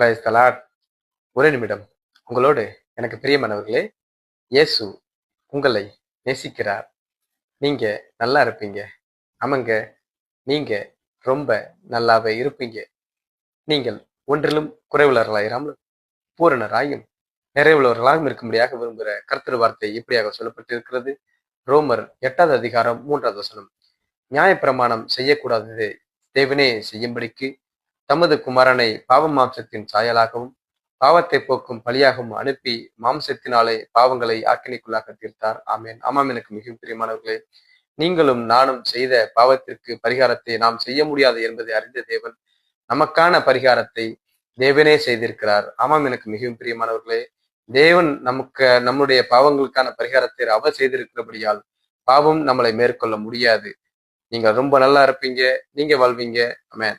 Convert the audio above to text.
Price ஒரே நிமிடம். உங்களோடு எனக்கு பிரியமானவர்களே இயேசு உங்களை நேசிக்கிறார். நீங்க நல்லா இருப்பீங்க. ஆமாங்க நீங்க ரொம்ப நல்லாவே இருப்பீங்க. நீங்கள் ஒன்றிலும் குறைவுள்ளவர்களாயிராமல் பூரணராயும் நிறைவுள்ளவர்களாகவும் இருக்கும்படியாக விரும்புகிற கர்த்தர் வார்த்தை இப்படியாக சொல்லப்பட்டிருக்கிறது. ரோமர் எட்டாவது அதிகாரம் மூன்றாவது வசனம். நியாயப்பிரமாணம் செய்யக்கூடாதது தேவனே செய்யும்படிக்கு தமது குமாரனை பாவ மாம்சத்தின் சாயலாகவும் பாவத்தை போக்கும் பலியாகவும் அனுப்பி மாம்சத்தினாலே பாவங்களை ஆக்கினைக்குள்ளாக தீர்த்தார். ஆமேன். ஆமாம் எனக்கு மிகவும் பிரியமானவர்களே நீங்களும் நானும் செய்த பாவத்திற்கு பரிகாரத்தை நாம் செய்ய முடியாது என்பதை அறிந்த தேவன் நமக்கான பரிகாரத்தை தேவனே செய்திருக்கிறார். ஆமாம் எனக்கு மிகவும் பிரியமானவர்களே தேவன் நமக்கு நம்முடைய பாவங்களுக்கான பரிகாரத்தை அவர் செய்திருக்கிறபடியால் பாவம் நம்மளை மேற்கொள்ள முடியாது. நீங்க ரொம்ப நல்லா இருப்பீங்க நீங்க வாழ்வீங்க. ஆமேன்.